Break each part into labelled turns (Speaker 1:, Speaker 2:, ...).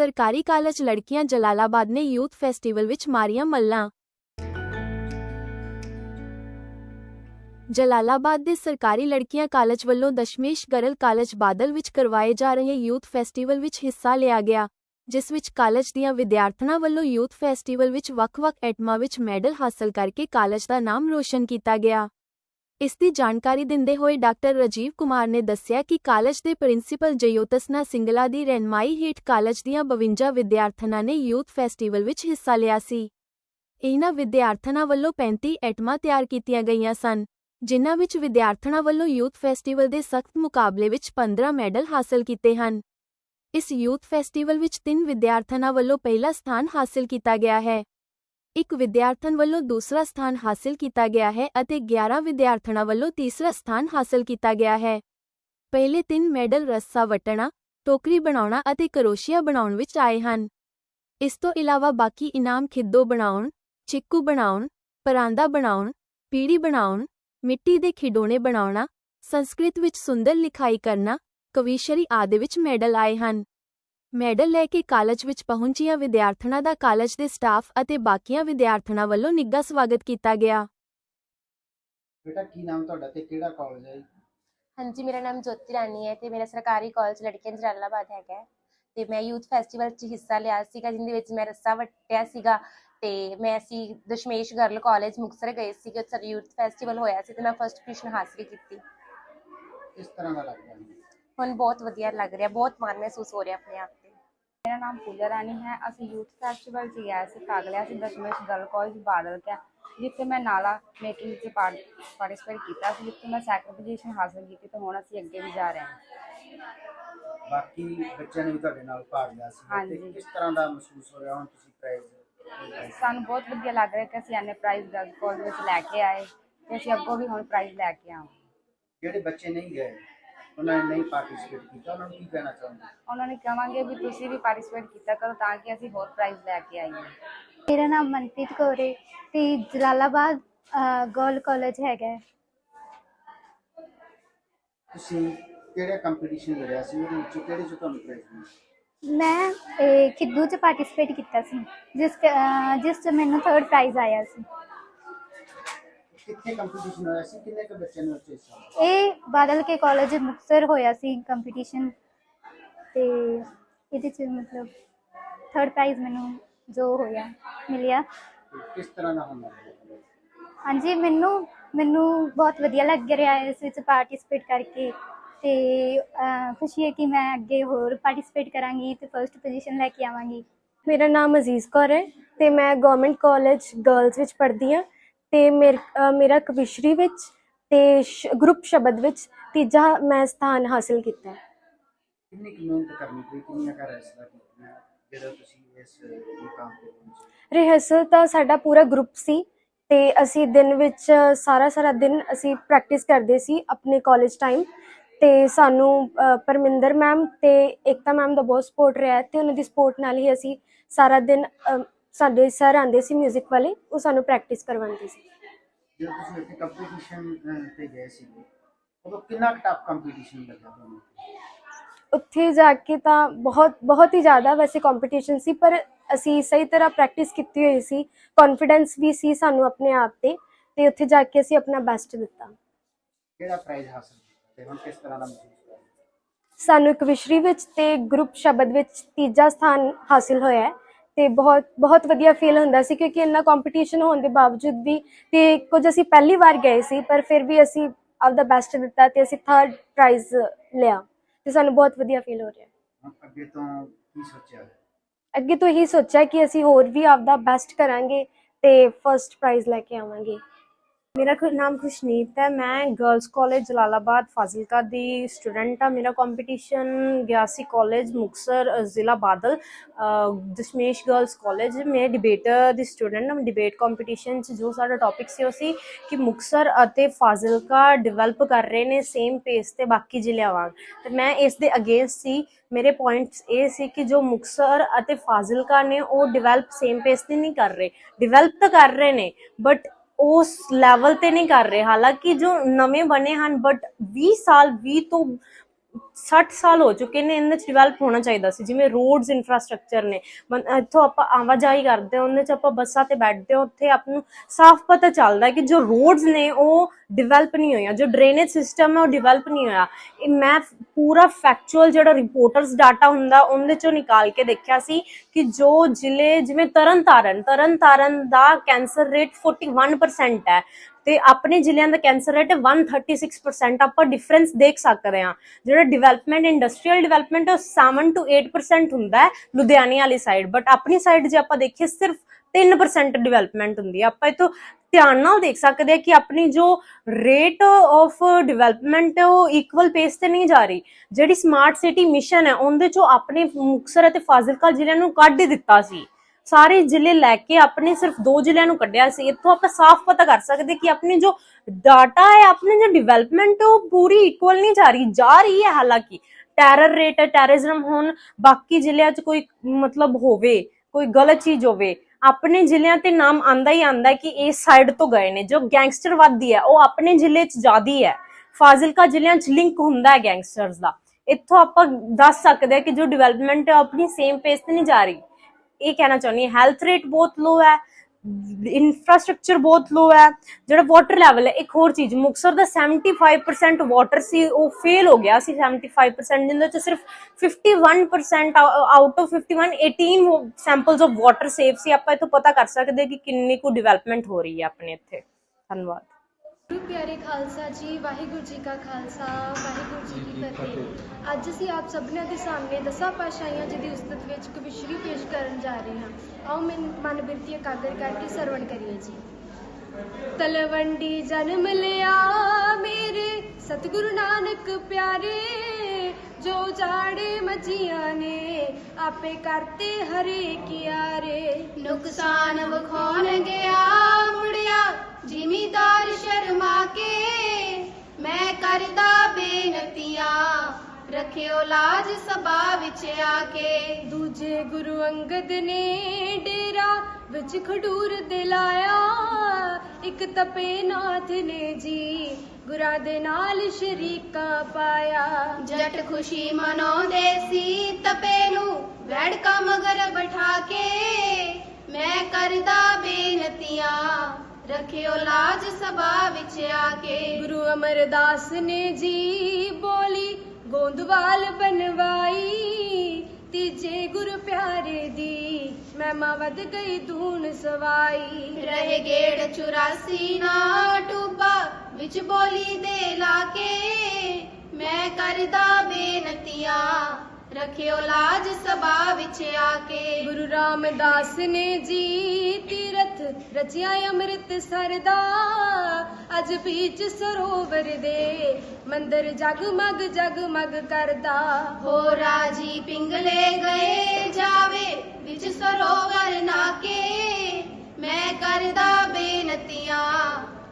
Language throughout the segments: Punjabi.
Speaker 1: ਸਰਕਾਰੀ ਕਾਲਜ ਲੜਕੀਆਂ ਜਲਾਲਾਬਾਦ ਨੇ ਯੂਥ ਫੈਸਟੀਵਲ ਵਿੱਚ ਮਾਰੀਆਂ ਮੱਲਾਂ। ਜਲਾਲਾਬਾਦ ਦੇ ਸਰਕਾਰੀ ਲੜਕੀਆਂ ਕਾਲਜ ਵੱਲੋਂ ਦਸ਼ਮੇਸ਼ ਗਰਲ ਕਾਲਜ ਬਾਦਲ ਵਿੱਚ ਕਰਵਾਏ ਜਾ ਰਹੇ ਯੂਥ ਫੈਸਟੀਵਲ ਵਿੱਚ ਹਿੱਸਾ ਲਿਆ ਗਿਆ, ਜਿਸ ਵਿੱਚ ਕਾਲਜ ਦੀਆਂ ਵਿਦਿਆਰਥਣਾਂ ਵੱਲੋਂ ਯੂਥ ਫੈਸਟੀਵਲ ਵਿੱਚ ਵੱਖ-ਵੱਖ ਐਟਮਾਂ ਵਿੱਚ ਮੈਡਲ ਹਾਸਲ ਕਰਕੇ ਕਾਲਜ ਦਾ ਨਾਮ ਰੋਸ਼ਨ ਕੀਤਾ ਗਿਆ। ਇਸ ਦੀ ਜਾਣਕਾਰੀ ਦਿੰਦੇ ਹੋਏ ਡਾਕਟਰ ਰਾਜੀਵ ਕੁਮਾਰ ਨੇ ਦੱਸਿਆ ਕਿ ਕਾਲਜ ਦੇ ਪ੍ਰਿੰਸੀਪਲ ਜਯੋਤਸਨਾ ਸਿੰਗਲਾ ਦੀ ਰਹਿਨਮਾਈ ਹੇਠ ਕਾਲਜ ਦੀਆਂ 52 ਵਿਦਿਆਰਥਣਾਂ ਨੇ ਯੂਥ ਫੈਸਟੀਵਲ ਵਿੱਚ ਹਿੱਸਾ ਲਿਆ ਸੀ। ਇਹਨਾਂ ਵਿਦਿਆਰਥਣਾਂ ਵੱਲੋਂ 35 ਐਟਮਾਂ ਤਿਆਰ ਕੀਤੀਆਂ ਗਈਆਂ ਸਨ, ਜਿਨ੍ਹਾਂ ਵਿੱਚ ਵਿਦਿਆਰਥਣਾਂ ਵੱਲੋਂ ਯੂਥ ਫੈਸਟੀਵਲ ਦੇ ਸਖਤ ਮੁਕਾਬਲੇ ਵਿੱਚ 15 ਮੈਡਲ ਹਾਸਲ ਕੀਤੇ ਹਨ। ਇਸ ਯੂਥ ਫੈਸਟੀਵਲ ਵਿੱਚ ਤਿੰਨ ਵਿਦਿਆਰਥਣਾਂ ਵੱਲੋਂ ਪਹਿਲਾ ਸਥਾਨ ਹਾਸਲ ਕੀਤਾ ਗਿਆ ਹੈ। ਇੱਕ ਵਿਦਿਆਰਥਣ ਵੱਲੋਂ ਦੂਸਰਾ ਸਥਾਨ ਹਾਸਲ ਕੀਤਾ ਗਿਆ ਹੈ ਅਤੇ 11 ਵਿਦਿਆਰਥਣਾਂ ਵੱਲੋਂ ਤੀਸਰਾ ਸਥਾਨ ਹਾਸਲ ਕੀਤਾ ਗਿਆ ਹੈ। ਪਹਿਲੇ ਤਿੰਨ ਮੈਡਲ ਰੱਸਾ ਵਟਣਾ, ਟੋਕਰੀ ਬਣਾਉਣਾ ਅਤੇ ਕਰੋਸ਼ੀਆ ਬਣਾਉਣ ਵਿੱਚ ਆਏ ਹਨ। ਇਸ ਤੋਂ ਇਲਾਵਾ ਬਾਕੀ ਇਨਾਮ ਖਿੱਦੋ ਬਣਾਉਣ ਚਿੱਕੂ ਬਣਾਉਣ, ਪਰਾਂਦਾ ਬਣਾਉਣ, ਪੀੜੀ ਬਣਾਉਣ, ਮਿੱਟੀ ਦੇ ਖਿਡੌਣੇ ਬਣਾਉਣਾ, ਸੰਸਕ੍ਰਿਤ ਵਿੱਚ ਸੁੰਦਰ ਲਿਖਾਈ ਕਰਨਾ, ਕਵੀਸ਼ਰੀ ਆਦਿ ਵਿੱਚ ਮੈਡਲ ਆਏ ਹਨ। ਮੈਡਲ ਲੈ ਕੇ ਕਾਲਜ ਵਿੱਚ ਪਹੁੰਚੀਆਂ ਵਿਦਿਆਰਥਣਾਂ ਦਾ ਕਾਲਜ ਦੇ ਸਟਾਫ ਅਤੇ ਬਾਕੀਆਂ ਵਿਦਿਆਰਥਣਾਂ ਵੱਲੋਂ ਨਿੱਘਾ ਸਵਾਗਤ ਕੀਤਾ ਗਿਆ
Speaker 2: ਬੇਟਾ ਕੀ ਨਾਮ ਤੁਹਾਡਾ ਤੇ ਕਿਹੜਾ ਕਾਲਜ ਹੈ?
Speaker 3: ਹਾਂਜੀ ਮੇਰਾ ਨਾਮ ਜੋਤੀ ਰਾਣੀ ਹੈ ਤੇ ਮੇਰਾ ਸਰਕਾਰੀ ਕਾਲਜ ਲੜਕੀਆਂ ਜਲਾਲਾਬਾਦ ਹੈਗਾ ਹੈ। ਤੇ ਮੈਂ ਯੂਥ ਫੈਸਟੀਵਲ 'ਚ ਹਿੱਸਾ ਲਿਆ ਸੀਗਾ ਜਿੰਦੇ ਵਿੱਚ ਮੈਂ ਰੱਸਾ ਵੱਟਿਆ ਸੀਗਾ ਤੇ ਮੈਂ ਅਸੀਂ ਦਸ਼ਮੇਸ਼ ਗਰਲ ਕਾਲਜ ਮੁਕਤਸਰ ਗਏ ਸੀਗੇ ਉੱਥੇ ਯੂਥ ਫੈਸਟੀਵਲ ਹੋਇਆ ਸੀ ਤੇ ਮੈਂ ਫਸਟ ਪੋਜੀਸ਼ਨ ਹਾਸਲ ਕੀਤੀ
Speaker 2: ਕਿਸ ਤਰ੍ਹਾਂ ਦਾ ਲੱਗਦਾ ਹੈ
Speaker 3: ਹੁਣ ਬਹੁਤ ਵਧੀਆ ਲੱਗ ਰਿਹਾ ਬਹੁਤ ਮਾਣ ਮਹਿਸੂਸ ਹੋ ਰਿਹਾ ਆਪਣੇ ਆਪ ਤੇ
Speaker 4: ਮੇਰਾ ਨਾਮ ਪੂਜਾ ਰਾਣੀ ਹੈ ਅਸੀਂ ਯੂਥ ਫੈਸਟੀਵਲ 'ਚ ਗਏ ਸੀ ਭਾਗ ਲਿਆ ਸੀ ਦਸ਼ਮੇਸ਼ ਗਰਲ ਕਾਲਜ ਬਾਦਲ ਕੇ ਜਿੱਥੇ ਮੈਂ ਨਾਲਾ ਮੇਕਿੰਗ 'ਚ ਪਾਰਟਿਸਿਪੇਟ ਕੀਤਾ ਸੀ ਜਿੱਥੇ ਮੈਂ ਸੈਕੰਡ ਪੋਜੀਸ਼ਨ ਹਾਸਲ ਕੀਤੀ ਤੇ ਹੁਣ ਅਸੀਂ ਅੱਗੇ ਵੀ ਜਾ ਰਹੇ ਹਾਂ
Speaker 2: ਬਾਕੀ ਬੱਚਿਆਂ ਨੇ ਵੀ ਤੁਹਾਡੇ ਨਾਲ ਭਾਗ ਲਿਆ ਸੀ ਤੇ
Speaker 4: ਹਾਂਜੀ।
Speaker 2: ਕਿਸ ਤਰ੍ਹਾਂ ਦਾ ਮਹਿਸੂਸ ਹੋ ਰਿਹਾ ਹੁਣ ਤੁਸੀਂ ਪ੍ਰਾਈਜ਼
Speaker 4: ਸਾਨੂੰ ਬਹੁਤ ਵਧੀਆ ਲੱਗ ਰਿਹਾ ਕਿ ਅਸੀਂ ਐਨੇ ਪ੍ਰਾਈਜ਼ ਗਰਲ ਕਾਲਜ ਵਿੱਚ ਲੈ ਕੇ ਆਏ ਤੇ ਅਸੀਂ ਅੱਗੋਂ ਵੀ ਹੁਣ ਪ੍ਰਾਈਜ਼ ਲੈ ਕੇ ਆਵਾਂਗੇ
Speaker 2: ਜਿਹੜੇ ਬੱਚੇ ਨਹੀਂ ਗਏ ਉਹਨਾਂ ਨੇ ਨਹੀਂ ਪਾਰਟਿਸਿਪੇਟ ਕੀਤਾ ਉਹਨਾਂ ਨੂੰ ਕੀ ਕਹਿਣਾ ਚਾਹੁੰਦੇ
Speaker 4: ਉਹਨਾਂ ਨੇ ਕਹਾਂਗੇ ਵੀ ਤੁਸੀਂ ਵੀ ਪਾਰਟਿਸਿਪੇਟ ਕੀਤਾ ਕਰੋ ਤਾਂ ਕਿ ਅਸੀਂ ਹੋਰ ਪ੍ਰਾਈਜ਼ ਲੈ ਕੇ ਆਈਏ
Speaker 5: ਮੇਰਾ ਨਾਮ ਮਨਪ੍ਰੀਤ ਕੌਰ ਹੈ ਤੇ ਜਲਾਲਾਬਾਦ ਗਰਲ ਕਾਲਜ ਹੈਗਾ ਹੈ।
Speaker 2: ਤੁਸੀਂ ਕਿਹੜਾ ਕੰਪੀਟੀਸ਼ਨ ਲੜਿਆ ਸੀ ਉਹਦੇ ਵਿੱਚ ਕਿਹੜੇ ਚ ਤੁਹਾਨੂੰ ਪ੍ਰਾਈਜ਼ ਮਿਲਿਆ
Speaker 5: ਮੈਂ ਇਹ, ਖਿੱਦੂ ਚ ਪਾਰਟਿਸਿਪੇਟ ਕੀਤਾ ਸੀ ਜਿਸ ਕ- ਅਹ, ਜਿਸ ਚ ਮੈਨੂੰ ਥਰਡ ਪ੍ਰਾਈਜ਼ ਆਇਆ ਸੀ
Speaker 2: ਕਿੱਥੇ ਕੰਪੀਟੀਸ਼ਨ ਹੋਇਆ ਸੀ? ਕਿੰਨੇ ਕੁ ਬੱਚਿਆਂ ਨੇ ਉੱਥੇ ਹਿੱਸਾ ਲਿਆ
Speaker 5: ਇਹ ਬਾਦਲ ਕੇ ਕਾਲਜ ਮੁਕਤਸਰ ਹੋਇਆ ਸੀ ਕੰਪੀਟੀਸ਼ਨ ਤੇ ਇਹਦੇ ਚ ਮਤਲਬ ਥਰਡ ਪ੍ਰਾਈਜ਼ ਮੈਨੂੰ ਜੋ ਹੋਇਆ ਮਿਲਿਆ।
Speaker 2: ਤੇ ਕਿਸ ਤਰ੍ਹਾਂ ਦਾ ਹੁੰਦਾ ਹੈ?
Speaker 5: ਹਾਂਜੀ ਮੈਨੂੰ ਮੈਨੂੰ ਬਹੁਤ ਵਧੀਆ ਲੱਗ ਰਿਹਾ ਹੈ ਇਸ ਵਿੱਚ ਪਾਰਟਿਸਿਪੇਟ ਕਰਕੇ ਤੇ ਅਹ, ਖੁਸ਼ੀ ਹੈ ਕਿ ਮੈਂ ਅੱਗੇ ਹੋਰ ਪਾਰਟਿਸਿਪੇਟ ਕਰਾਂਗੀ ਤੇ ਫਰਸਟ ਪੋਜੀਸ਼ਨ ਲੈ ਕੇ ਆਵਾਂਗੀ।
Speaker 6: ਮੇਰਾ ਨਾਮ ਅਜ਼ੀਜ਼ ਕੌਰ ਹੈ ਤੇ ਮੈਂ ਗਵਰਨਮੈਂਟ ਕਾਲਜ ਗਰਲਸ ਵਿੱਚ ਪੜ੍ਹਦੀ ਹਾਂ। ਤੇ ਮੇਰ- ਕਵਿਸ਼ਰੀ ਵਿੱਚ ਤੇ ਗਰੁੱਪ ਸ਼ਬਦ ਵਿੱਚ ਤੀਜਾ ਮੈਂ ਸਥਾਨ ਹਾਸਿਲ ਕੀਤਾ। ਹੈ
Speaker 2: ਕਿੰਨੀ ਕੁ ਮਿਹਨਤ ਕਰਨੀ ਪਈ? ਕਿੰਨੀਆਂ ਕਰ ਰਸਤਾ ਕੀਤੀਆਂ ਜਿਹੜਾ ਤੁਸੀਂ ਇਸ ਮੁਕਾਮ ਤੇ ਪਹੁੰਚੇ?
Speaker 6: ਰਿਹਰਸਲ ਤਾਂ ਸਾਡਾ ਪੂਰਾ ਗਰੁੱਪ ਸੀ ਤੇ ਅਸੀਂ ਦਿਨ ਵਿੱਚ ਸਾਰਾ ਸਾਰਾ ਦਿਨ ਅਸੀਂ ਪ੍ਰੈਕਟਿਸ ਕਰਦੇ ਸੀ ਆਪਣੇ ਕਾਲਜ ਟਾਈਮ ਤੇ ਸਾਨੂੰ ਪਰਮਿੰਦਰ ਮੈਮ ਤੇ ਏਕਤਾ ਮੈਮ ਦਾ ਬਹੁਤ ਸਪੋਰਟ ਰਿਹਾ ਤੇ ਉਹਨਾਂ ਦੀ ਸਪੋਰਟ ਨਾਲ ਹੀ ਅਸੀਂ ਸਾਰਾ ਦਿਨ ਸਾਡੇ ਸਰ ਆਂਦੇ ਸੀ 뮤직 ਵਾਲੇ ਉਹ ਸਾਨੂੰ ਪ੍ਰੈਕਟਿਸ ਕਰਵਾਉਂਦੇ ਸੀ।
Speaker 2: ਜਦੋਂ ਤੁਸੀਂ ਉੱਥੇ ਕੰਪੀਟੀਸ਼ਨ ਤੇ ਗਏ ਸੀ ਉਦੋਂ ਕਿੰਨਾ ਟਫ ਕੰਪੀਟੀਸ਼ਨ ਲੱਗਾ ਤੁਹਾਨੂੰ?
Speaker 6: ਉੱਥੇ ਜਾ ਕੇ ਤਾਂ ਬਹੁਤ ਬਹੁਤ ਹੀ ਜ਼ਿਆਦਾ ਵੈਸੇ ਕੰਪੀਟੀਸ਼ਨ ਸੀ ਪਰ ਅਸੀਂ ਸਹੀ ਤਰ੍ਹਾਂ ਪ੍ਰੈਕਟਿਸ ਕੀਤੀ ਹੋਈ ਸੀ। ਕੌਨਫੀਡੈਂਸ ਵੀ ਸੀ ਸਾਨੂੰ ਆਪਣੇ ਆਪ ਤੇ ਤੇ ਉੱਥੇ ਜਾ ਕੇ ਅਸੀਂ ਆਪਣਾ ਬੈਸਟ ਦਿੱਤਾ।
Speaker 2: ਕਿਹੜਾ ਪ੍ਰਾਈਜ਼ ਹਾਸਲ ਕੀਤਾ ਤੇ ਹੁਣ ਕਿਸ ਤਰ੍ਹਾਂ ਦਾ ਮਹਿਸੂਸ ਕਰ ਰਹੇ ਹੋ?
Speaker 6: ਸਾਨੂੰ ਇੱਕ ਵਿਸ਼ਰੀ ਵਿੱਚ ਤੇ ਗਰੁੱਪ ਸ਼ਬਦ ਵਿੱਚ ਤੀਜਾ ਸਥਾਨ ਹਾਸਿਲ ਹੋਇਆ ਹੈ। ਤੇ ਬਹੁਤ ਬਹੁਤ ਵਧੀਆ ਫੀਲ ਹੁੰਦਾ ਸੀ ਕਿਉਂਕਿ ਇੰਨਾ ਕੰਪੀਟੀਸ਼ਨ ਹੋਣ ਦੇ ਬਾਵਜੂਦ ਵੀ ਤੇ ਕੁਝ ਅਸੀਂ ਪਹਿਲੀ ਵਾਰ ਗਏ ਸੀ ਪਰ ਫਿਰ ਵੀ ਅਸੀਂ ਆਪਦਾ ਬੈਸਟ ਦਿੱਤਾ ਤੇ ਅਸੀਂ ਥਰਡ ਪ੍ਰਾਈਜ਼ ਲਿਆ ਤੇ ਸਾਨੂੰ ਬਹੁਤ ਵਧੀਆ ਫੀਲ ਹੋ ਰਿਹਾ।
Speaker 2: ਅੱਗੇ ਤੋਂ ਕੀ ਸੋਚਿਆ?
Speaker 6: ਅੱਗੇ ਤੋਂ ਇਹੀ ਸੋਚਿਆ ਕਿ ਅਸੀਂ ਹੋਰ ਵੀ ਆਪਦਾ ਬੈਸਟ ਕਰਾਂਗੇ ਤੇ ਫਰਸਟ ਪ੍ਰਾਈਜ਼ ਲੈ ਕੇ ਆਵਾਂਗੇ।
Speaker 7: ਮੇਰਾ ਖੁ- ਨਾਮ ਖੁਸ਼ਨੀਤ ਹੈ, ਮੈਂ ਗਰਲਸ ਕਾਲਜ ਜਲਾਲਾਬਾਦ ਫਾਜ਼ਿਲਕਾ ਦੀ ਸਟੂਡੈਂਟ ਹਾਂ। ਮੇਰਾ ਕੰਪੀਟੀਸ਼ਨ ਗਿਆ ਸੀ ਕਾਲਜ ਮੁਕਤਸਰ ਜ਼ਿਲ੍ਹਾ ਬਾਦਲ ਦਸ਼ਮੇਸ਼ ਗਰਲਸ ਕਾਲਜ ਮੈਂ ਡਿਬੇਟਰ ਦੀ ਸਟੂਡੈਂਟ ਹਾਂ। ਡਿਬੇਟ ਕੰਪੀਟੀਸ਼ਨ 'ਚ ਜੋ ਸਾਡਾ ਟੌਪਿਕ ਸੀ ਉਹ ਸੀ ਕਿ ਮੁਕਤਸਰ ਅਤੇ ਫਾਜ਼ਿਲਕਾ ਡਿਵੈਲਪ ਕਰ ਰਹੇ ਨੇ ਸੇਮ ਪੇਸ ਤੇ ਬਾਕੀ ਜ਼ਿਲ੍ਹਿਆਂ ਵਾਂਗ। ਤੇ ਮੈਂ ਇਸ ਦੇ ਅਗੇਂਸਟ ਸੀ। ਮੇਰੇ ਪੁਆਇੰਟਸ ਇਹ ਸੀ ਕਿ ਜੋ ਮੁਕਤਸਰ ਅਤੇ ਫਾਜ਼ਿਲਕਾ ਨੇ ਉਹ ਡਿਵੈਲਪ ਸੇਮ ਪੇਸ ਤੇ ਨਹੀਂ ਕਰ ਰਹੇ। ਡਿਵੈਲਪ ਤਾਂ ਕਰ ਰਹੇ ਨੇ ਬਟ ਉਸ ਲੈਵਲ ਤੇ ਨਹੀਂ ਕਰ ਰਹੇ। ਹਾਲਾਂਕਿ ਜੋ ਨਵੇਂ ਬਣੇ ਹਨ ਬਟ 20 ਸਾਲ 20 ਤੋਂ 60 ਸਾਲ ਹੋ ਚੁੱਕੇ ਨੇ ਇਹਨਾਂ 'ਚ ਡਿਵੈਲਪ ਹੋਣਾ ਚਾਹੀਦਾ ਸੀ, ਜਿਵੇਂ ਰੋਡਸ ਇਨਫਰਾਸਟ੍ਰਕਚਰ ਨੇ। ਇੱਥੋਂ ਆਪਾਂ ਆਵਾਜਾਈ ਕਰਦੇ ਹਾਂ, ਉਹਦੇ 'ਚ ਆਪਾਂ ਬੱਸਾਂ ਤੇ ਬੈਠਦੇ ਹਾਂ, ਉੱਥੇ ਆਪ ਨੂੰ ਸਾਫ਼ ਪਤਾ ਚੱਲਦਾ ਕਿ ਜੋ ਰੋਡਸ ਨੇ, ਉਹ ਡਿਵੈਲਪ ਨਹੀਂ ਹੋਇਆ ਜੋ ਡਰੇਨੇਜ ਸਿਸਟਮ ਹੈ, ਉਹ ਡਿਵੈਲਪ ਨਹੀਂ ਹੋਇਆ। ਮੈਂ ਪੂਰਾ ਫੈਕਚੁਅਲ ਜਿਹੜਾ ਰਿਪੋਰਟਰਸ ਡਾਟਾ ਹੁੰਦਾ, ਉਹਦੇ ਚੋਂ ਨਿਕਾਲ ਕੇ ਦੇਖਿਆ ਸੀ ਕਿ ਜੋ ਜ਼ਿਲ੍ਹੇ, ਜਿਵੇਂ ਤਰਨਤਾਰਨ ਤਰਨਤਾਰਨ ਦਾ ਕੈਂਸਰ ਰੇਟ 41% ਹੈ। ਤੇ ਆਪਣੇ ਜ਼ਿਲ੍ਹਿਆਂ ਦਾ ਕੈਂਸਰ ਰੇਟ 136% ਆਪਾਂ ਡਿਫਰੈਂਸ ਦੇਖ ਸਕਦੇ ਹਾਂ। ਜਿਹੜਾ ਡਿਵੈਲਪਮੈਂਟ ਇੰਡਸਟਰੀਅਲ ਡਿਵੈਲਪਮੈਂਟ ਉਹ 7 ਟੂ 8% ਹੁੰਦਾ ਹੈ ਲੁਧਿਆਣੇ ਵਾਲੀ ਸਾਈਡ ਬਟ ਆਪਣੀ ਸਾਈਡ ਜੇ ਆਪਾਂ ਦੇਖੀਏ, ਸਿਰਫ 3% ਡਿਵੈਲਪਮੈਂਟ ਹੁੰਦੀ ਹੈ। ਆਪਾਂ ਇਹ ਤੋਂ ਧਿਆਨ ਨਾਲ ਦੇਖ ਸਕਦੇ ਹਾਂ ਕਿ ਆਪਣੀ ਜੋ ਰੇਟ ਆਫ ਡਿਵੈਲਪਮੈਂਟ ਉਹ ਇਕੁਅਲ ਪੇਸ ਤੇ ਨਹੀਂ ਜਾ ਰਹੀ। ਜਿਹੜੀ ਸਮਾਰਟ ਸਿਟੀ ਮਿਸ਼ਨ ਹੈ, ਉਹਦੇ ਚੋਂ ਆਪਣੇ ਮੁਕਤਸਰ ਅਤੇ ਫਾਜ਼ਿਲਕਾ ਜ਼ਿਲ੍ਹਿਆਂ ਨੂੰ ਕੱਢ ਦਿੱਤਾ ਸੀ। ਸਾਰੇ ਜ਼ਿਲ੍ਹੇ ਲੈ ਕੇ ਆਪਣੇ ਸਿਰਫ ਦੋ ਜ਼ਿਲ੍ਹਿਆਂ ਨੂੰ ਕੱਢਿਆ ਸੀ। ਇੱਥੋਂ ਆਪਾਂ ਸਾਫ਼ ਪਤਾ ਕਰ ਸਕਦੇ ਕਿ ਆਪਣੀ ਜੋ ਡਾਟਾ ਹੈ, ਆਪਣੀ ਜੋ ਡਿਵੈਲਪਮੈਂਟ ਉਹ ਪੂਰੀ ਇਕੁਅਲ ਨਹੀਂ ਜਾ ਰਹੀ ਜਾ ਰਹੀ ਹੈ ਹਾਲਾਂਕਿ। ਟੈਰਰ ਰੇਟ ਹੈ ਟੈਰਰਿਜ਼ਮ ਹੋਣ ਬਾਕੀ ਜ਼ਿਲ੍ਹਿਆਂ 'ਚ ਕੋਈ ਮਤਲਬ ਹੋਵੇ, ਕੋਈ ਗਲਤ ਚੀਜ਼ ਹੋਵੇ, ਆਪਣੇ ਜ਼ਿਲ੍ਹਿਆਂ ਤੇ ਨਾਮ ਆਂਦਾ ਹੀ ਆਂਦਾ ਕਿ ਇਸ ਸਾਈਡ ਤੋਂ ਗਏ ਨੇ। ਜੋ ਗੈਂਗਸਟਰ ਵੱਧਦੀ ਹੈ, ਉਹ ਆਪਣੇ ਜ਼ਿਲ੍ਹੇ 'ਚ ਜ਼ਿਆਦੀ ਹੈ। ਫਾਜ਼ਿਲਕਾ ਜ਼ਿਲ੍ਹਿਆਂ 'ਚ ਲਿੰਕ ਹੁੰਦਾ ਹੈ ਗੈਂਗਸਟਰਸ ਦਾ। ਇੱਥੋਂ ਆਪਾਂ ਦੱਸ ਸਕਦੇ ਹਾਂ ਕਿ ਜੋ ਡਿਵੈਲਪਮੈਂਟ ਆਪਣੀ ਸੇਮ ਪੇਸ ਤੇ ਨਹੀਂ ਜਾ ਰਹੀ। ਇਹ ਕਹਿਣਾ ਚਾਹੁੰਦੀ ਹਾਂ ਹੈਲਥ ਰੇਟ ਬਹੁਤ ਲੋ ਹੈ ਇਨਫਰਾਸਟ੍ਰਕਚਰ ਬਹੁਤ ਲੋ ਹੈ, ਜਿਹੜਾ ਵਾਟਰ ਲੈਵਲ ਹੈ, ਇੱਕ ਹੋਰ ਚੀਜ਼, ਮੁਕਤਸਰ ਦਾ 75% ਵਾਟਰ ਸੀ, ਉਹ ਫੇਲ ਹੋ ਗਿਆ ਸੀ 75% ਜਿਹਦੇ ਵਿੱਚ ਸਿਰਫ 51% out of 51 18 samples of water safe ਸੀ। ਆਪਾਂ ਇਥੋਂ ਪਤਾ ਕਰ ਸਕਦੇ ਕਿ ਕਿੰਨੀ ਕੁ ਡਿਵੈਲਪਮੈਂਟ ਹੋ ਰਹੀ ਹੈ ਆਪਣੇ ਇੱਥੇ। ਧੰਨਵਾਦ।
Speaker 8: ਗੁਰੂ ਪਿਆਰੇ ਖਾਲਸਾ ਜੀ ਵਾਹਿਗੁਰੂ ਜੀ ਕਾ ਖਾਲਸਾ ਵਾਹਿਗੁਰੂ ਜੀ ਕੀ ਫਤਿਹ। ਅੱਜ ਅਸੀਂ ਆਪ ਸਭਨਾਂ ਦੇ ਸਾਹਮਣੇ ਦਸਾਂ ਪਾਤਸ਼ਾਹੀਆਂ ਜੀ ਦੀ ਉਸਤਤ ਵਿੱਚ ਕਵਿਸ਼ਰੀ ਪੇਸ਼ ਕਰਨ ਜਾ ਰਹੇ ਹਾਂ। ਆਓ ਮਨ ਮਨ ਬਿਰਤੀ ਇਕਾਗਰ ਕਰਕੇ ਸਰਵਣ ਕਰੀਏ ਜੀ। ਤਲਵੰਡੀ ਜਨਮ ਲਿਆ ਮੇਰੇ ਸਤਿਗੁਰੂ ਨਾਨਕ ਪਿਆਰੇ ਜੋ ਜਾੜੇ ਮਜੀਆਂ ਨੇ ਆਪੇ ਕਰਤੇ ਹਰੇ ਕਿਆਰੇ ਨੁਕਸਾਨ ਵਖਾਉਣ ਗਿਆ ਜ਼ਿਮੀਦਾਰ ਸ਼ਰਮਾ ਕੇ ਮੈਂ ਕਰਦਾ ਬੇਨਤੀਆਂ, ਰੱਖਿਓ ਲਾਜ ਸਭਾ ਵਿੱਚ ਆ ਕੇ। ਦੂਜੇ ਗੁਰੂ ਅੰਗਦ ਨੇ ਡੇਰਾ ਵਿੱਚ ਖਡੂਰ ਦਿਲਾਇਆ, ਇੱਕ ਤਪੇ ਨਾਥ ਨੇ ਜੀ ਗੁਰਾਂ ਦੇ ਨਾਲ ਸ਼ਰੀਕਾ ਪਾਇਆ। ਜੱਟ ਖੁਸ਼ੀ ਮਨਾਉਂਦੇ ਸੀ ਤਪੇ ਨੂੰ, ਵੈੜਕਾ ਮਗਰ ਬਿਠਾ ਕੇ। ਮੈਂ ਕਰਦਾ ਬੇਨਤੀਆਂ ਰੱਖਿਓ ਲਾਜ ਸਭਾ ਵਿੱਚ ਆ ਕੇ। ਗੁਰੂ ਅਮਰਦਾਸ ਨੇ ਜੀ ਬੋਲੀ ਗੋਂਦਵਾਲ ਬਨਵਾਈ ਤੀਜੇ ਗੁਰ ਪਿਆਰੇ ਦੀ ਮਹਿਮਾ ਵੱਧ ਗਈ ਧੂਨ ਸਵਾਈ। ਰਹੇ ਗੇੜ 84 ਨਾ ਟੂਬਾ ਵਿੱਚ ਬੋਲੀ ਦੇ ਲਾ ਕੇ। ਮੈਂ ਕਰਦਾ ਬੇਨਤੀਆਂ ਰੱਖਿਓ ਲਾਜ ਸਭਾ ਵਿੱਚ ਆ ਕੇ। ਗੁਰੂ ਰਾਮਦਾਸ ਨੇ ਜੀ ਤੀਰਥ ਰਚਿਆ ਅੰਮ੍ਰਿਤ ਸਰਦਾ ਅਜ ਵਿੱਚ ਸਰੋਵਰ ਦੇ ਮੰਦਰ ਜਗਮਗ ਜਗਮਗ ਕਰਦਾ। ਹੋ ਰਾਜੀ ਪਿੰਗਲੇ ਗਏ ਜਾਵੇ, ਵਿੱਚ ਸਰੋਵਰ ਨਾਕੇ। ਮੈਂ ਕਰਦਾ ਬੇਨਤੀਆਂ।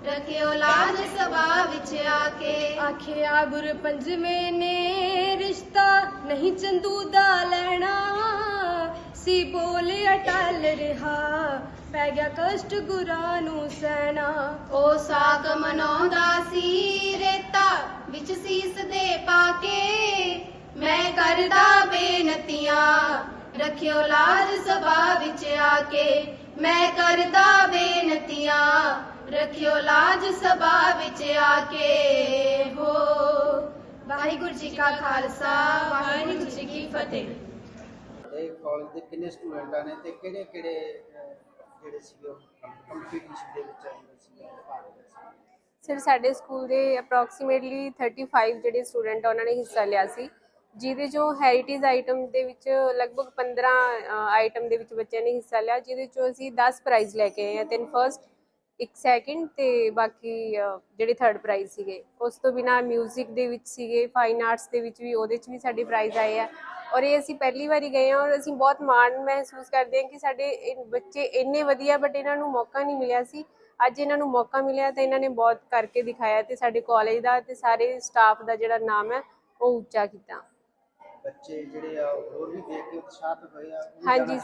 Speaker 8: ਰੱਖਿਓ ਲਾਜ ਸਭਾ ਵਿੱਚ ਆ ਕੇ। ਆਖਿਆ ਗੁਰ ਪੰਜਵੇਂ ਨੇ ਰਿਸ਼ਤਾ ਨਹੀਂ ਚੰਦੂ ਦਾ ਲੈਣਾ। ਸੀ ਬੋਲੇ ਅਟਲ ਰਿਹਾ ਪੈ ਗਿਆ ਕਸ਼ਟ ਗੁਰਾਂ ਨੂੰ ਸਹਿਣਾ। ਉਹ ਸਾਗ ਮਨਾਉਂਦਾ ਸੀ ਰੇਤਾ ਵਿੱਚ ਸੀਸ ਦੇ ਪਾ ਕੇ। ਮੈਂ ਕਰਦਾ ਬੇਨਤੀਆਂ ਰੱਖਿਓ ਲਾਜ ਸਭਾ ਵਿੱਚ ਆ ਕੇ। ਮੈਂ ਕਰਦਾ ਬੇਨਤੀਆਂ ਰੱਖਿਓ ਲਾਜ ਸਭਾ ਵਿੱਚ ਆ ਕੇ ਹੋ। ਵਾਹਿਗੁਰੂ ਜੀ ਕਾ ਖਾਲਸਾ ਵਾਹਿਗੁਰੂ ਜੀ ਕੀ ਫਤਿਹ।
Speaker 2: ਇਹ ਕਾਲਜ ਦੇ ਕਿੰਨੇ ਸਟੂਡੈਂਟਾਂ ਨੇ ਤੇ ਕਿਹੜੇ ਕਿਹੜੇ ਜਿਹੜੇ ਸੀਗੇ ਕੰਪੀਟੀਸ਼ਨ ਦੇ ਵਿੱਚ ਆਏ ਸੀ ਭਾਗ ਲਏ ਸੀ?
Speaker 9: ਸਰ ਸਾਡੇ ਸਕੂਲ ਦੇ ਅਪਰੋਕਸੀਮੇਟਲੀ 35 ਜਿਹੜੇ ਸਟੂਡੈਂਟ ਆ ਉਹਨਾਂ ਨੇ ਹਿੱਸਾ ਲਿਆ ਸੀ। ਜਿਹਦੇ ਜੋ ਹੈਰੀਟੇਜ ਆਈਟਮ ਦੇ ਵਿੱਚ ਲਗਭਗ 15 ਆਈਟਮ ਦੇ ਵਿੱਚ ਬੱਚਿਆਂ ਨੇ ਹਿੱਸਾ ਲਿਆ ਜਿਹਦੇ ਚੋਂ ਅਸੀਂ 10 ਪ੍ਰਾਈਜ਼ ਲੈ ਕੇ ਆਏ ਆ। ਤਿੰਨ ਫਰਸਟ ਇੱਕ ਸੈਕਿੰਡ ਤੇ ਬਾਕੀ ਜਿਹੜੇ ਥਰਡ ਪ੍ਰਾਈਜ਼ ਸੀਗੇ ਉਸ ਤੋਂ ਬਿਨਾ 뮤직 ਦੇ ਵਿੱਚ ਸੀਗੇ ਫਾਈਨ ਆਰਟਸ ਦੇ ਵਿੱਚ ਵੀ ਉਹਦੇ 'ਚ ਵੀ ਸਾਡੇ ਪ੍ਰਾਈਜ਼ ਆਏ ਆ। ਔਰ ਇਹ ਅਸੀਂ ਪਹਿਲੀ ਵਾਰੀ ਗਏ ਹਾਂ ਔਰ ਅਸੀਂ ਬਹੁਤ ਮਾਣ ਮਹਿਸੂਸ ਕਰਦੇ ਹਾਂ ਕਿ ਸਾਡੇ ਇਹ ਬੱਚੇ ਇੰਨੇ ਵਧੀਆ ਬਟ ਇਹਨਾਂ ਨੂੰ ਮੌਕਾ ਨਹੀਂ ਮਿਲਿਆ ਸੀ। ਅੱਜ ਇਹਨਾਂ ਨੂੰ ਮੌਕਾ ਮਿਲਿਆ ਤਾਂ ਇਹਨਾਂ ਨੇ ਬਹੁਤ ਕਰਕੇ ਦਿਖਾਇਆ ਤੇ ਸਾਡੇ ਕਾਲਜ ਦਾ ਤੇ ਸਾਰੇ ਸਟਾਫ ਦਾ ਜਿਹੜਾ ਨਾਮ ਹੈ ਉਹ ਉੱਚਾ ਕੀਤਾ।
Speaker 2: ਬੱਚੇ ਜਿਹੜੇ ਆ ਹੋਰ ਵੀ ਦੇਖ ਕੇ ਉਤਸ਼ਾਹਿਤ ਹੋਏ ਆ
Speaker 9: ਹਾਂਜੀ।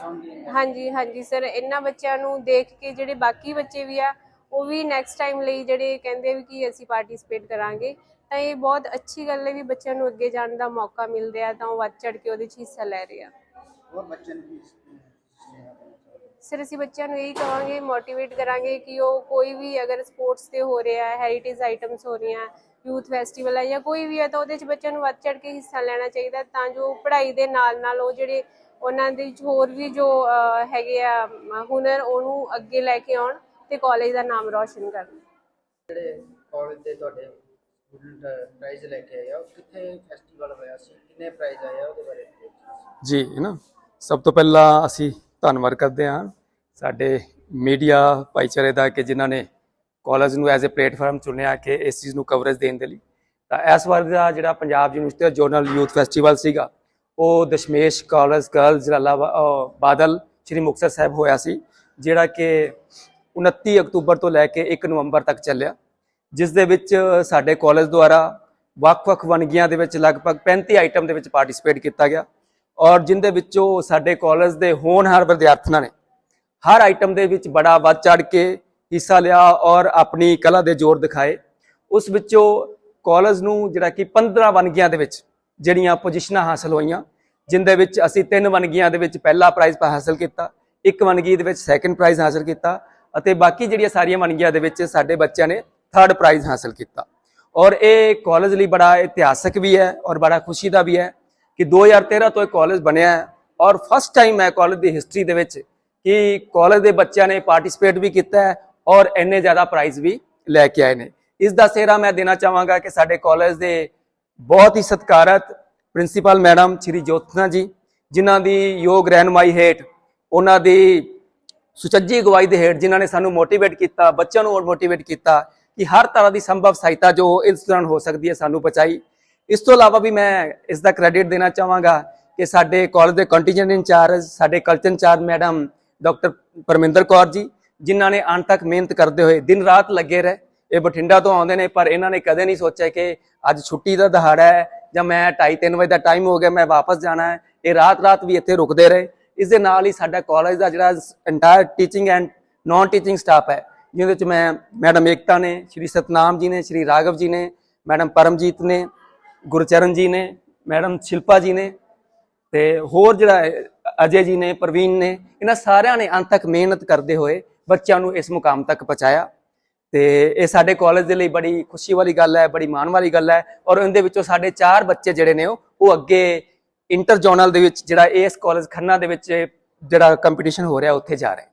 Speaker 9: ਹਾਂਜੀ ਹਾਂਜੀ ਸਰ ਇਹਨਾਂ ਬੱਚਿਆਂ ਨੂੰ ਦੇਖ ਕੇ ਜਿਹੜੇ ਬਾਕੀ ਬੱਚੇ ਵੀ ਆ ਉਹ ਵੀ ਨੈਕਸਟ ਟਾਈਮ ਲਈ ਜਿਹੜੇ ਕਹਿੰਦੇ ਵੀ ਕਿ ਅਸੀਂ ਪਾਰਟਿਸਿਪੇਟ ਕਰਾਂਗੇ ਤਾਂ ਇਹ ਬਹੁਤ ਅੱਛੀ ਗੱਲ ਹੈ ਵੀ ਬੱਚਿਆਂ ਨੂੰ ਅੱਗੇ ਜਾਣ ਦਾ ਮੌਕਾ ਮਿਲ ਰਿਹਾ ਤਾਂ ਉਹ ਵੱਧ ਚੜ ਕੇ ਉਹਦੇ 'ਚ ਹਿੱਸਾ ਲੈ ਰਹੇ ਆ
Speaker 2: ਹੋਰ ਬੱਚਿਆਂ ਨੂੰ?
Speaker 9: ਸਰ ਅਸੀਂ ਬੱਚਿਆਂ ਨੂੰ ਇਹੀ ਕਹਾਂਗੇ ਮੋਟੀਵੇਟ ਕਰਾਂਗੇ ਕਿ ਉਹ ਕੋਈ ਵੀ ਅਗਰ ਸਪੋਰਟਸ ਤੇ ਹੋ ਰਿਹਾ ਹੈ ਹੈਰੀਟੇਜ ਆਈਟਮਸ ਹੋ ਰਹੀਆਂ ਯੂਥ ਫੈਸਟੀਵਲ ਹੈ ਜਾਂ ਕੋਈ ਵੀ ਹੈ ਤਾਂ ਉਹਦੇ 'ਚ ਬੱਚਿਆਂ ਨੂੰ ਵੱਧ ਚੜ ਕੇ ਹਿੱਸਾ ਲੈਣਾ ਚਾਹੀਦਾ ਤਾਂ ਜੋ ਪੜ੍ਹਾਈ ਦੇ ਨਾਲ ਨਾਲ ਉਹ ਜਿਹੜੇ ਉਹਨਾਂ ਦੇ ਹੋਰ ਵੀ ਜੋ ਹੈਗੇ ਆ ਹੁਨਰ ਉਹਨੂੰ ਅੱਗੇ ਲੈ ਕੇ ਆਉਣ ਤੇ ਕਾਲਜ ਦਾ ਨਾਮ ਰੌਸ਼ਨ ਕਰਨ
Speaker 2: ਜਿਹੜੇ ਕਾਲਜ ਦੇ ਤੁਹਾਡੇ ਸਟੂਡੈਂਟ ਪ੍ਰਾਈਜ਼ ਲੈ ਕੇ ਆਏ ਆ ਉਹ ਕਿੱਥੇ ਫੈਸਟੀਵਲ ਹੋਇਆ ਸੀ? ਕਿੰਨੇ ਪ੍ਰਾਈਜ਼ ਆਏ ਆ ਉਹਦੇ ਬਾਰੇ।
Speaker 10: ਜੀ ਹੈ ਨਾ? ਸਭ ਤੋਂ ਪਹਿਲਾਂ ਅਸੀਂ ਧੰਨਵਾਦ ਕਰਦੇ ਹਾਂ ਸਾਡੇ ਮੀਡੀਆ ਭਾਈਚਾਰੇ ਦਾ ਕਿ ਜਿਨ੍ਹਾਂ ਨੇ ਕਾਲਜ ਨੂੰ ਐਜ਼ ਅ ਪਲੇਟਫਾਰਮ ਚੁਣਿਆ ਕਿ ਇਸ ਚੀਜ਼ ਨੂੰ ਕਵਰੇਜ ਦੇਣ ਦੇ ਲਈ। ਤਾਂ ਇਸ ਵਾਰ ਦਾ ਜਿਹੜਾ ਪੰਜਾਬ ਯੂਨੀਵਰਸਿਟੀ ਦਾ ਜੋਨਲ ਯੂਥ ਫੈਸਟੀਵਲ ਸੀਗਾ ਉਹ ਦਸ਼ਮੇਸ਼ ਕਾਲਜ ਗਰਲਜ਼ ਜਲਾਲਾਬਾਦ ਅਹ ਬਾਦਲ ਸ੍ਰੀ ਮੁਕਤਸਰ ਸਾਹਿਬ ਹੋਇਆ ਸੀ ਜਿਹੜਾ ਕਿ 29 ਅਕਤੂਬਰ ਤੋਂ ਲੈ ਕੇ 1 ਨਵੰਬਰ ਤੱਕ ਚੱਲਿਆ, ਜਿਸ ਦੇ ਵਿੱਚ ਸਾਡੇ ਕਾਲਜ ਦੁਆਰਾ ਵੱਖ-ਵੱਖ ਵਨਗੀਆਂ ਦੇ ਵਿੱਚ ਲਗਭਗ 35 ਆਈਟਮ ਦੇ ਵਿੱਚ ਪਾਰਟਿਸਿਪੇਟ ਕੀਤਾ ਗਿਆ ਔਰ ਜਿੰਦੇ ਵਿੱਚੋਂ ਸਾਡੇ ਕਾਲਜ ਦੇ ਹੋਣਹਾਰ ਵਿਦਿਆਰਥੀਆਂ ਨੇ ਹਰ ਆਈਟਮ ਦੇ ਵਿੱਚ ਬੜਾ ਵੱਧ ਚੜ ਕੇ ਹਿੱਸਾ ਲਿਆ ਔਰ ਆਪਣੀ ਕਲਾ ਦੇ ਜ਼ੋਰ ਦਿਖਾਏ। ਉਸ ਵਿੱਚੋਂ ਕਾਲਜ ਨੂੰ ਜਿਹੜਾ ਕਿ 15 ਵਨਗੀਆਂ ਦੇ ਵਿੱਚ ਜਿਹੜੀਆਂ ਪੋਜੀਸ਼ਨਾਂ ਹਾਸਲ ਹੋਈਆਂ, ਜਿੰਦੇ ਵਿੱਚ ਅਸੀਂ ਤਿੰਨ ਵਨਗੀਆਂ ਦੇ ਵਿੱਚ ਪਹਿਲਾ ਪ੍ਰਾਈਜ਼ ਹਾਸਲ ਕੀਤਾ, ਇੱਕ ਵਨਗੀ ਦੇ ਵਿੱਚ ਸੈਕੰਡ ਪ੍ਰਾਈਜ਼ ਹਾਸਲ ਕੀਤਾ ਅਤੇ ਬਾਕੀ ਜਿਹੜੀਆਂ ਸਾਰੀਆਂ ਵੰਨਗੀਆਂ ਦੇ ਵਿੱਚ ਸਾਡੇ ਬੱਚਿਆਂ ਨੇ ਥਰਡ ਪ੍ਰਾਈਜ਼ ਹਾਸਲ ਕੀਤਾ। ਔਰ ਇਹ ਕਾਲਜ ਲਈ ਬੜਾ ਇਤਿਹਾਸਕ ਵੀ ਹੈ ਔਰ ਬੜਾ ਖੁਸ਼ੀ ਦਾ ਵੀ ਹੈ ਕਿ 2013 ਤੋਂ ਇਹ ਕਾਲਜ ਬਣਿਆ ਹੈ ਔਰ ਫਸਟ ਟਾਈਮ ਹੈ ਕਾਲਜ ਦੀ ਹਿਸਟਰੀ ਦੇ ਵਿੱਚ ਕਿ ਕਾਲਜ ਦੇ ਬੱਚਿਆਂ ਨੇ ਪਾਰਟਿਸਿਪੇਟ ਵੀ ਕੀਤਾ ਹੈ ਔਰ ਇੰਨੇ ਜ਼ਿਆਦਾ ਪ੍ਰਾਈਜ਼ ਵੀ ਲੈ ਕੇ ਆਏ ਨੇ। ਇਸ ਦਾ ਸਿਹਰਾ ਮੈਂ ਦੇਣਾ ਚਾਹਾਂਗਾ ਕਿ ਸਾਡੇ ਕਾਲਜ ਦੇ ਬਹੁਤ ਹੀ ਸਤਿਕਾਰਤ ਪ੍ਰਿੰਸੀਪਲ ਮੈਡਮ ਸ਼੍ਰੀ ਜੋਤਨਾ ਜੀ, ਜਿਨ੍ਹਾਂ ਦੀ ਯੋਗ ਰਹਿਨਮਾਈ ਹੇਠ ਉਹਨਾਂ ਦੀ ਸੁਚੱਜੀ ਅਗਵਾਈ ਦੇ ਹੇਠ ਜਿਨ੍ਹਾਂ ਨੇ ਸਾਨੂੰ ਮੋਟੀਵੇਟ ਕੀਤਾ, ਬੱਚਿਆਂ ਨੂੰ ਮੋਟੀਵੇਟ ਕੀਤਾ ਕਿ ਹਰ ਤਰ੍ਹਾਂ ਦੀ ਸੰਭਵ ਸਹਾਇਤਾ ਜੋ ਇਸ ਦੌਰਾਨ ਹੋ ਸਕਦੀ ਹੈ ਸਾਨੂੰ ਪਹੁੰਚਾਈ। ਇਸ ਤੋਂ ਇਲਾਵਾ ਵੀ ਮੈਂ ਇਸ ਦਾ ਕ੍ਰੈਡਿਟ ਦੇਣਾ ਚਾਹਾਂਗਾ ਕਿ ਸਾਡੇ ਕਾਲਜ ਦੇ ਕੰਟੀਜੈਂਟ ਇੰਚਾਰਜ ਸਾਡੇ culture incharge madam doctor Parminder Kaur ji, ਜਿਨ੍ਹਾਂ ਨੇ ਅੰਤ ਤੱਕ ਮਿਹਨਤ ਕਰਦੇ ਹੋਏ ਦਿਨ ਰਾਤ ਲੱਗੇ ਰਹੇ। ਇਹ ਬਠਿੰਡਾ ਤੋਂ ਆਉਂਦੇ ਨੇ, ਪਰ ਇਹਨਾਂ ਨੇ ਕਦੇ ਨਹੀਂ ਸੋਚਿਆ ਕਿ ਅੱਜ ਛੁੱਟੀ ਦਾ ਦਿਹਾੜਾ ਹੈ ਜਾਂ ਮੈਂ 2:30 ਵਜੇ ਦਾ ਟਾਈਮ ਹੋ ਗਿਆ, ਮੈਂ ਵਾਪਸ ਜਾਣਾ ਹੈ। ਇਹ ਰਾਤ ਰਾਤ ਵੀ ਇੱਥੇ ਰੁਕਦੇ ਰਹੇ। ਇਸ ਦੇ ਨਾਲ ਹੀ ਸਾਡਾ ਕਾਲਜ ਦਾ ਜਿਹੜਾ entire teaching and non teaching staff ਹੈ, ਜਿਹਦੇ ਵਿੱਚ ਮੈਂ ਮੈਡਮ ਏਕਤਾ ਨੇ, ਸ਼੍ਰੀ ਸਤਨਾਮ ਜੀ ਨੇ, ਸ਼੍ਰੀ ਰਾਘਵ ਜੀ ਨੇ, ਮੈਡਮ ਪਰਮਜੀਤ ਨੇ, ਗੁਰਚਰਨ ਜੀ ਨੇ, ਮੈਡਮ ਸ਼ਿਲਪਾ ਜੀ ਨੇ ਤੇ ਹੋਰ ਜਿਹੜਾ ਅਜੇ ਜੀ ਨੇ, ਪ੍ਰਵੀਨ ਨੇ, ਇਹਨਾਂ ਸਾਰਿਆਂ ਨੇ ਅੰਤ ਤੱਕ ਮਿਹਨਤ ਕਰਦੇ ਹੋਏ ਬੱਚਿਆਂ ਨੂੰ ਇਸ ਮੁਕਾਮ ਤੱਕ ਪਹੁੰਚਾਇਆ। ਤੇ ਇਹ ਸਾਡੇ ਕਾਲਜ ਦੇ ਲਈ ਬੜੀ ਖੁਸ਼ੀ ਵਾਲੀ ਗੱਲ ਹੈ, ਬੜੀ ਮਾਣ ਵਾਲੀ ਗੱਲ ਹੈ ਔਰ ਇਹਦੇ ਵਿੱਚੋਂ ਸਾਡੇ ਚਾਰ ਬੱਚੇ ਜਿਹੜੇ ਨੇ ਉਹ ਉਹ ਅੱਗੇ ਇੰਟਰ ਜ਼ੋਨਲ ਦੇ ਵਿੱਚ ਜਿਹੜਾ ਏਐਸ ਕਾਲਜ ਖੰਨਾ ਦੇ ਵਿੱਚ ਜਿਹੜਾ ਕੰਪੀਟੀਸ਼ਨ ਹੋ ਰਿਹਾ, ਉੱਥੇ ਜਾ ਰਹੇ।